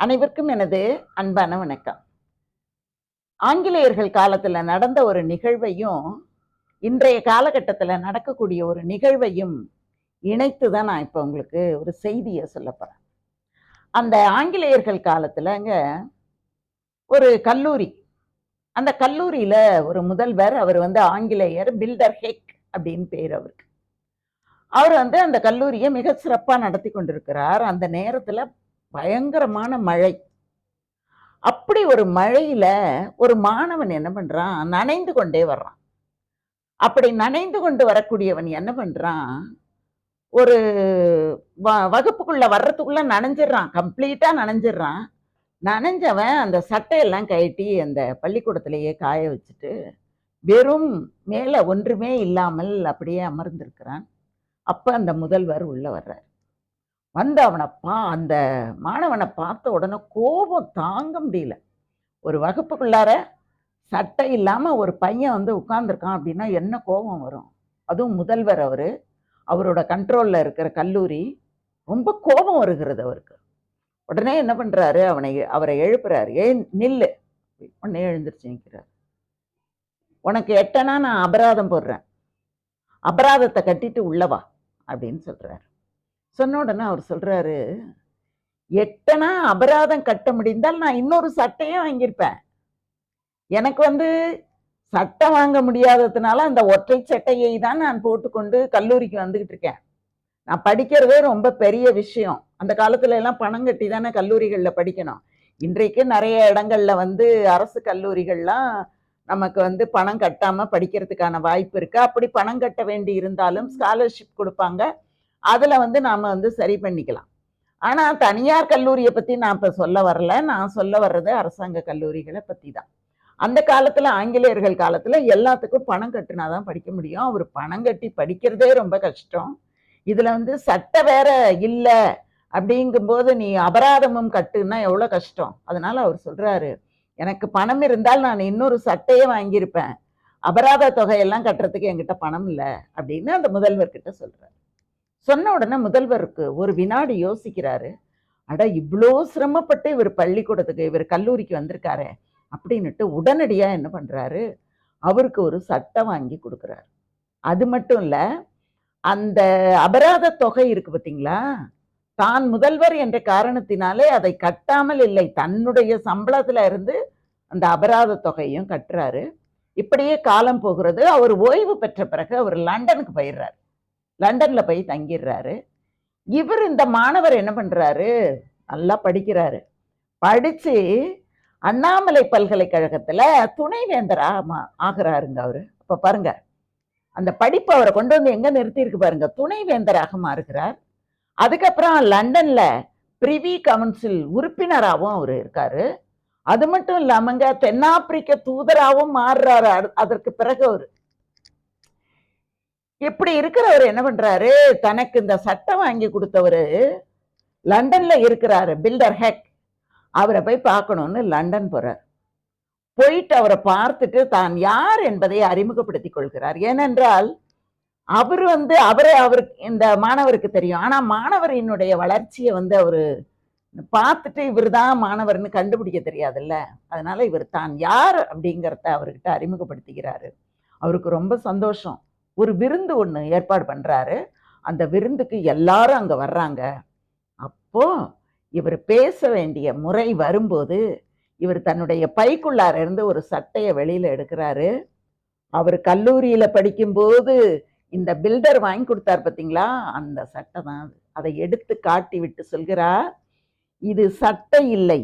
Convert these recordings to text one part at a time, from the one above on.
அனைவருக்கும் எனது அன்பான வணக்கம். ஆங்கிலேயர்கள் காலத்தில் நடந்த ஒரு நிகழ்வையும் இன்றைய காலகட்டத்தில் நடக்கக்கூடிய ஒரு நிகழ்வையும் இணைத்து தான் நான் இப்போ உங்களுக்கு ஒரு செய்தியை சொல்ல போகிறேன் அந்த ஆங்கிலேயர்கள் காலத்துலங்க ஒரு கல்லூரி அந்த கல்லூரியில் ஒரு முதல்வர் அவர் வந்து ஆங்கிலேயர் பில்டர் ஹெக் அப்படின்னு பேர் அவருக்கு. அவர் வந்து அந்த கல்லூரியை மிக சிறப்பாக நடத்தி கொண்டிருக்கிறார். அந்த நேரத்தில் பயங்கரமான மழை. அப்படி ஒரு மழையில ஒரு மாணவன் என்ன பண்றான்? நனைந்து கொண்டே வர்றான். அப்படி நனைந்து கொண்டு வரக்கூடியவன் என்ன பண்றான்? ஒரு வ- வகுப்புக்குள்ளே வர்றதுக்குள்ள நனைஞ்சிடுறான். கம்ப்ளீட்டாக நனைஞ்சிடுறான். நனைஞ்சவன் அந்த சட்டையெல்லாம் கழட்டி அந்த பள்ளிக்கூடத்திலேயே காய வச்சுட்டு வெறும் மேலே ஒன்றுமே இல்லாமல் அப்படியே அமர்ந்திருக்கிறான். அப்போ அந்த முதல்வர் உள்ளே வர்றார். வந்து அவனை பா அந்த மாணவனை பார்த்த உடனே கோபம் தாங்க முடியல. ஒரு வகுப்புக்குள்ளார சட்டை இல்லாமல் ஒரு பையன் வந்து உட்காந்துருக்கான் அப்படின்னா என்ன கோபம் வரும்? அதுவும் முதல்வர் அவர். அவரோட கண்ட்ரோலில் இருக்கிற கல்லூரி ரொம்ப கோபம் வருகிறது அவருக்கு. உடனே என்ன பண்ணுறாரு அவனை அவரை எழுப்புறாரு. ஏன் நில்லு. உடனே எழுந்திருச்சு நிற்கிறார் உனக்கு எட்டனா நான் அபராதம் போடுறேன். அபராதத்தை கட்டிட்டு உள்ளவா அப்படின்னு சொல்கிறாரு சொன்ன உடனே அவர் சொல்றாரு எட்டனா அபராதம் கட்ட முடிந்தால் நான் இன்னொரு சட்டையும் வாங்கியிருப்பேன். எனக்கு வந்து சட்டை வாங்க முடியாததுனால அந்த ஒற்றை சட்டையை தான் நான் போட்டுக்கொண்டு கல்லூரிக்கு வந்துக்கிட்டு இருக்கேன். நான் படிக்கிறதே ரொம்ப பெரிய விஷயம். அந்த காலத்துல எல்லாம் பணம் கட்டி தானே கல்லூரிகளில் படிக்கணும். இன்றைக்கு நிறைய இடங்கள்ல வந்து அரசு கல்லூரிகள்லாம் நமக்கு வந்து பணம் கட்டாமல் படிக்கிறதுக்கான வாய்ப்பு இருக்குது அப்படி பணம் கட்ட வேண்டி இருந்தாலும் ஸ்காலர்ஷிப் கொடுப்பாங்க. அதுல வந்து நாம வந்து சரி பண்ணிக்கலாம். ஆனா தனியார் கல்லூரியை பத்தி நான் இப்ப சொல்ல வரல. நான் சொல்ல வர்றது அரசாங்க கல்லூரிகளை பற்றி தான். அந்த காலத்துல ஆங்கிலேயர்கள் காலத்துல எல்லாத்துக்கும் பணம் கட்டினாதான் படிக்க முடியும். அவர் பணம் கட்டி படிக்கிறதே ரொம்ப கஷ்டம். இதுல வந்து சட்டை வேற இல்லை. அப்படிங்கும்போது நீ அபராதமும் கட்டுன்னா எவ்வளவு கஷ்டம்? அதனால அவர் சொல்றாரு எனக்கு பணம் இருந்தால் நான் இன்னொரு சட்டையே வாங்கியிருப்பேன். அபராத தொகையெல்லாம் கட்டுறதுக்கு என்கிட்ட பணம் இல்லை. அப்படின்னு அந்த முதல்வர்கிட்ட சொல்றாரு. சொன்ன உடனே முதல்வருக்கு ஒரு வினாடி யோசிக்கிறாரு. அட இவ்வளோ சிரமப்பட்டு இவர் பள்ளிக்கூடத்துக்கு இவர் கல்லூரிக்கு வந்திருக்காரே அப்படின்னுட்டு உடனடியாக என்ன பண்ணுறாரு அவருக்கு ஒரு சட்டை வாங்கி கொடுக்குறாரு. அது மட்டும் இல்லை அந்த அபராத தொகை இருக்கு பார்த்தீங்களா தான் முதல்வர் என்ற காரணத்தினாலே அதை கட்டாமல் இல்லை தன்னுடைய சம்பளத்தில் இருந்து அந்த அபராத தொகையும் கட்டுறாரு. இப்படியே காலம் போகிறது அவர் ஓய்வு பெற்ற பிறகு அவர் லண்டனுக்கு போயிடுறாரு. லண்டன்ல போய் தங்கிடுறாரு. இவர் இந்த மாணவர் என்ன பண்றாரு? நல்லா படிக்கிறாரு. படிச்சு அண்ணாமலை பல்கலைக்கழகத்துல துணைவேந்தரா ஆகிறாருங்க அவர். இப்போ பாருங்க அந்த படிப்பு அவரை கொண்டு வந்து எங்க நிறுத்தி இருக்கு பாருங்க. துணைவேந்தராக மாறுகிறார். அதுக்கப்புறம் லண்டன்ல பிரிவி கவுன்சில் உறுப்பினராகவும் அவர் இருக்காரு. அது மட்டும் இல்லாமங்க தென்னாப்பிரிக்க தூதராகவும் மாறுறாரு. அதற்கு பிறகு அவர். இப்படி இருக்கிறவர் என்ன பண்றாரு? தனக்கு இந்த சட்டம் வாங்கி கொடுத்தவரு லண்டன்ல இருக்கிறாரு பில்டர் ஹெக். அவரை போய் பார்க்கணும்னு லண்டன் போறார். போயிட்டு அவரை பார்த்துட்டு தான் யார் என்பதை அறிமுகப்படுத்திக் கொள்கிறார். ஏனென்றால் அவர் வந்து அவரே அவருக்கு இந்த மாணவருக்கு தெரியும். ஆனா மாணவரினுடைய வளர்ச்சியை வந்து அவரு பார்த்துட்டு இவர் தான் மாணவர்னு கண்டுபிடிக்க தெரியாதுல்ல. அதனால இவர் தான் யார் அப்படிங்கிறத அவர்கிட்ட அறிமுகப்படுத்திக்கிறாரு அவருக்கு ரொம்ப சந்தோஷம். ஒரு விருந்து ஒன்று ஏற்பாடு பண்ணுறாரு அந்த விருந்துக்கு எல்லாரும் அங்கே வர்றாங்க. அப்போ இவர் பேச வேண்டிய முறை வரும்போது இவர் தன்னுடைய பைக்குள்ளார இருந்து ஒரு சட்டையை வெளியில் எடுக்கிறாரு. அவர் கல்லூரியில் படிக்கும்போது இந்த பில்டர் வாங்கி கொடுத்தார் பார்த்தீங்களா அந்த சட்டை தான் அது. அதை எடுத்து காட்டி விட்டு சொல்கிறார் இது சட்டை இல்லை.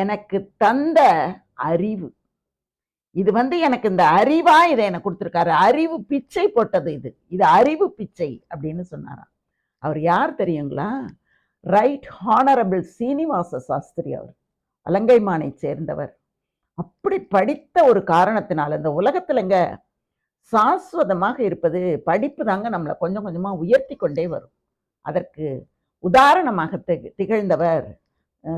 எனக்கு தந்த அறிவு. இது வந்து எனக்கு இந்த அறிவா இதை எனக்கு கொடுத்துருக்காரு. அறிவு பிச்சை போட்டது இது. இது அறிவு பிச்சை அப்படின்னு சொன்னாராம். அவர் யார் தெரியுங்களா? ரைட் ஹானரபிள் சீனிவாச சாஸ்திரி அவர். அலங்கைமானை சேர்ந்தவர். அப்படி படித்த ஒரு காரணத்தினால இந்த உலகத்துலங்க சாஸ்வதமாக இருப்பது படிப்பு தாங்க நம்மளை கொஞ்சம் கொஞ்சமா உயர்த்தி கொண்டே வரும். அதற்கு உதாரணமாக திக- திகழ்ந்தவர்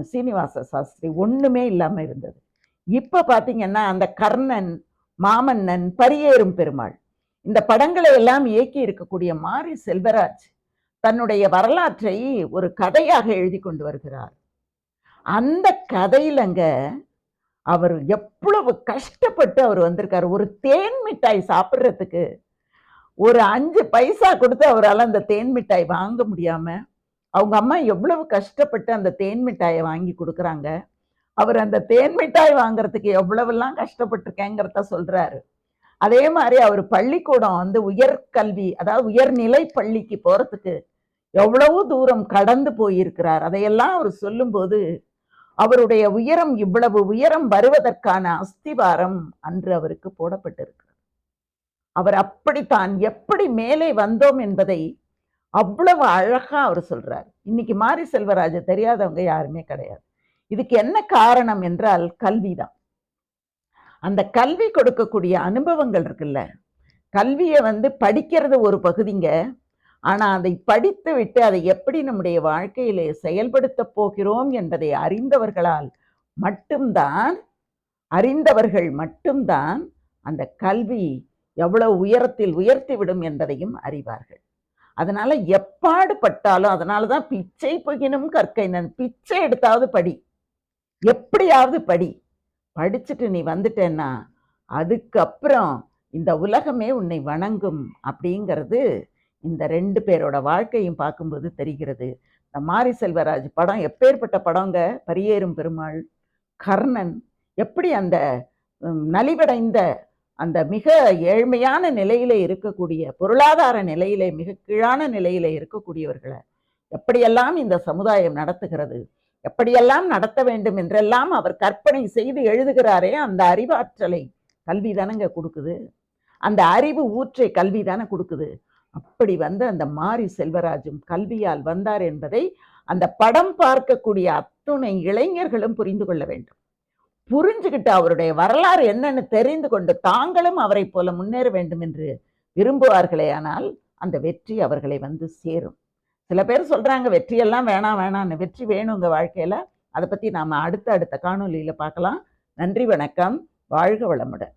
சீனிவாச சாஸ்திரி ஒண்ணுமே இல்லாமல் இருந்தது. இப்போ பார்த்தீங்கன்னா அந்த கர்ணன் மாமன்னன் பரியேறும் பெருமாள். இந்த படங்களை எல்லாம் இயக்கி இருக்கக்கூடிய மாரி செல்வராஜ் தன்னுடைய வரலாற்றை ஒரு கதையாக எழுதி கொண்டு வருகிறார். அந்த கதையிலங்க அவர் எவ்வளவு கஷ்டப்பட்டு அவர் வந்திருக்காரு. ஒரு தேன் மிட்டாய் சாப்பிட்றதுக்கு ஒரு அஞ்சு பைசா கொடுத்து அவரால் அந்த தேன் மிட்டாய் வாங்க முடியாமல் அவங்க அம்மா எவ்வளவு கஷ்டப்பட்டு அந்த தேன் மிட்டாயை வாங்கி கொடுக்குறாங்க. அவர் அந்த தேன் மிட்டாய் வாங்குறதுக்கு எவ்வளவெல்லாம் கஷ்டப்பட்டிருக்கேங்கிறத சொல்றாரு. அதே மாதிரி அவர் பள்ளிக்கூடம் வந்து உயர்கல்வி அதாவது உயர்நிலை பள்ளிக்கு போறதுக்கு எவ்வளவு தூரம் கடந்து போயிருக்கிறார். அதையெல்லாம் அவர் சொல்லும்போது அவருடைய உயரம் இவ்வளவு உயரம் வருவதற்கான அஸ்திவாரம் அன்று அவருக்கு போடப்பட்டிருக்கிறது. அவர் அப்படித்தான் எப்படி மேலே வந்தோம் என்பதை அவ்வளவு அழகா அவர் சொல்றார். இன்னைக்கு மாரி செல்வராஜ தெரியாதவங்க யாருமே கிடையாது. இதுக்கு என்ன காரணம் என்றால் கல்விதான். அந்த கல்வி கொடுக்கக்கூடிய அனுபவங்கள் இருக்குல்ல கல்வியை வந்து படிக்கிறது ஒரு பகுதிங்க. ஆனா அதை படித்து விட்டு அதை எப்படி நம்முடைய வாழ்க்கையிலே செயல்படுத்த போகிறோம் என்பதை அறிந்தவர்களால் மட்டும்தான் அறிந்தவர்கள் மட்டும்தான் அந்த கல்வி எவ்வளவு உயரத்தில் உயர்த்தி விடும் என்பதையும் அறிவார்கள். அதனால எப்பாடு பட்டாலும் அதனால தான் பிச்சை புகினும் கற்கைனன் பிச்சை எடுத்தாவது படி. எப்படியாவது படி. படிச்சுட்டு நீ வந்துட்டேன்னா அதுக்கப்புறம் இந்த உலகமே உன்னை வணங்கும் அப்படிங்கிறது இந்த ரெண்டு பேரோட வாழ்க்கையும் பார்க்கும்போது தெரிகிறது. இந்த மாரி செல்வராஜ் படம் எப்பேற்பட்ட படங்க? பரியேறும் பெருமாள் கர்ணன் எப்படி அந்த நலிவடைந்த அந்த மிக ஏழ்மையான நிலையிலே இருக்கக்கூடிய பொருளாதார நிலையிலே மிக கீழான நிலையிலே இருக்கக்கூடியவர்களை எப்படியெல்லாம் இந்த சமுதாயம் நடத்துகிறது? எப்படியெல்லாம் நடத்த வேண்டும் என்றெல்லாம் அவர் கற்பனை செய்து எழுதுகிறாரே அந்த அறிவாற்றலை கல்வி தானங்க கொடுக்குது. அந்த அறிவு ஊற்றை கல்வி தானே கொடுக்குது. அப்படி வந்து அந்த மாரி செல்வராஜும் கல்வியால் வந்தார் என்பதை அந்த படம் பார்க்கக்கூடிய அத்துணை இளைஞர்களும் புரிந்து கொள்ள வேண்டும். புரிஞ்சுக்கிட்டு அவருடைய வரலாறு என்னன்னு தெரிந்து கொண்டு தாங்களும் அவரை போல முன்னேற வேண்டும் என்று விரும்புவார்களே ஆனால் அந்த வெற்றி அவர்களை வந்து சேரும். சில பேர் சொல்கிறாங்க வெற்றியெல்லாம் வேணாம் வேணாம்னு வெற்றி வேணும் உங்கள் வாழ்க்கையில். அதை பற்றி நாம் அடுத்த அடுத்த காணொலியில் பார்க்கலாம். நன்றி வணக்கம். வாழ்க வளமுடன்.